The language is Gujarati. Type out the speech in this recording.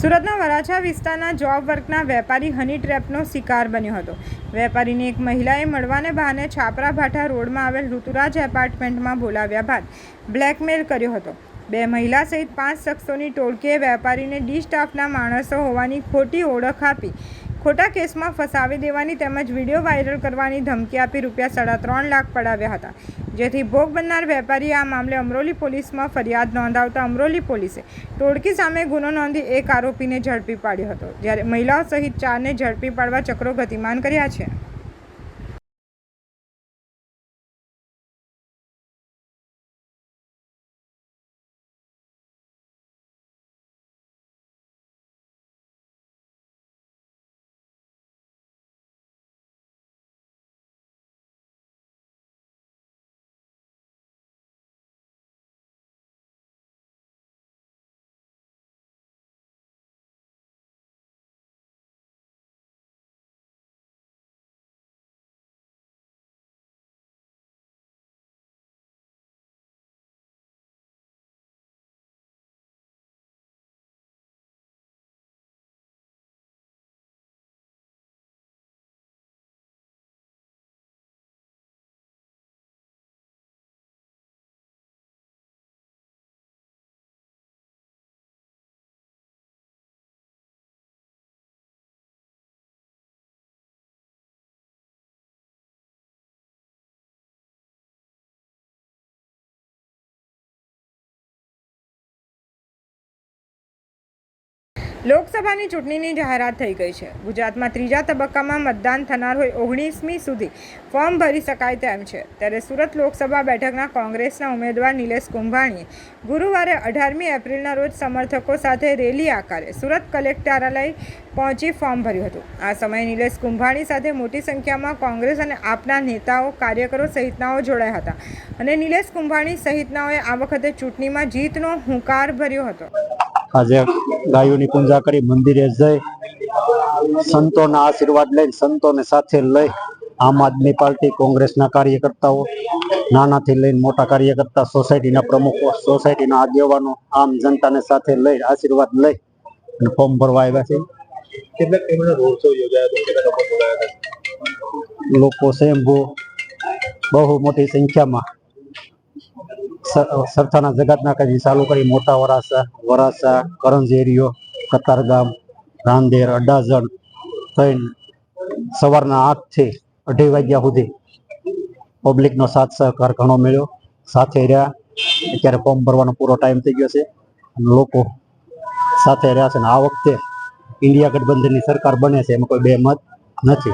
સુરતના વરાછા વિસ્તારના જોબ વર્કના વેપારી હની ટ્રેપનો શિકાર બન્યો હતો. વેપારીને એક મહિલાએ મળવાને બહાને છાપરા ભાઠા રોડમાં આવેલ ઋતુરાજ એપાર્ટમેન્ટમાં બોલાવ્યા બાદ બ્લેકમેલ કર્યો હતો. બે મહિલા સહિત પાંચ શખ્સોની ટોળકીએ વેપારીને ડી સ્ટાફના માણસો હોવાની ખોટી ઓળખ આપી ખોટા કેસમાં ફસાવી દેવાની તેમજ વીડિયો વાયરલ કરવાની ધમકી આપી રૂપિયા સાડા ત્રણ લાખ પડાવ્યા હતા. જેથી ભોગ બનનાર વેપારીએ આ મામલે અમરોલી પોલીસમાં ફરિયાદ નોંધાવતા અમરોલી પોલીસે ટોળકી સામે ગુનો નોંધી એક આરોપીને ઝડપી પાડ્યો હતો. જ્યારે મહિલાઓ સહિત ચારને ઝડપી પાડવા ચક્રો ગતિમાન કર્યા છે. લોકસભાની ચૂંટણીની જાહેરાત થઈ ગઈ છે. ગુજરાતમાં ત્રીજા તબક્કામાં મતદાન થનાર હોય ઓગણીસમી સુધી ફોર્મ ભરી શકાય તેમ છે. ત્યારે સુરત લોકસભા બેઠકના કોંગ્રેસના ઉમેદવાર નિલેશ કુંભાણીએ ગુરુવારે અઢારમી એપ્રિલના રોજ સમર્થકો સાથે રેલી આકારે સુરત કલેક્ટરાલય પહોંચી ફોર્મ ભર્યું હતું. આ સમયે નિલેશ કુંભાણી સાથે મોટી સંખ્યામાં કોંગ્રેસ અને આપના નેતાઓ, કાર્યકરો સહિતનાઓ જોડાયા હતા અને નિલેશ કુંભાણી સહિતનાઓએ આ વખતે ચૂંટણીમાં જીતનો હુંકાર ભર્યો હતો. આજે ગાયોની પૂજા કરી મંદિરે જઈ સંતોના આશીર્વાદ લઈ સંતોને સાથે લઈ આમ આદમી પાર્ટી કોંગ્રેસના કાર્યકર્તાઓ નાનાથી લઈને મોટા કાર્યકર્તા સોસાયટીના પ્રમુખો સોસાયટીના આગેવાનો આમ જનતાને સાથે લઈ આશીર્વાદ લઈ અને ફોર્મ ભરવા આવ્યા છે. લોકો સ્વયંભૂ બહુ મોટી સંખ્યામાં સરથાના જગતના કદી ચાલુ કરી મોટા વરાસા વરાસા કરંજેરીઓ કતારગામ, રાંદેર, અડાજણ થઈને સવારના આઠથી અઢી વાગ્યા સુધી પબ્લિકનો સાથ સહકાર ઘણો મળ્યો. સાથે રહ્યા. અત્યારે ફોર્મ ભરવાનો પૂરો ટાઈમ થઈ ગયો છે. લોકો સાથે રહ્યા છે. અને આ વખતે ઇન્ડિયા ગઠબંધનની સરકાર બને છે. એમાં કોઈ બે મત નથી.